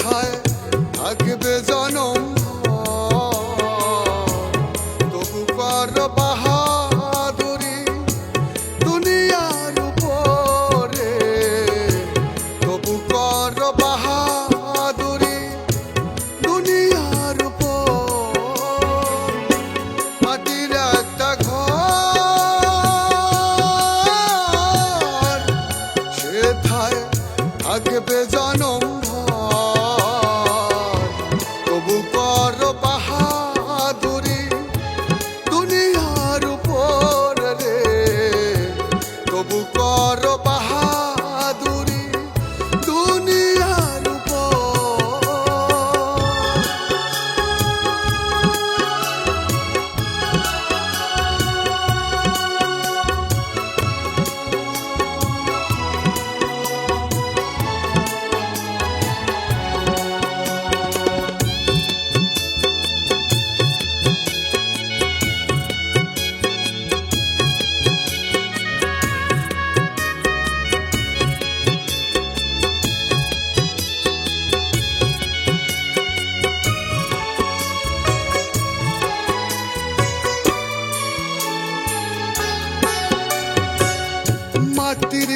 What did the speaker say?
থায় থাকবে জনম মাটির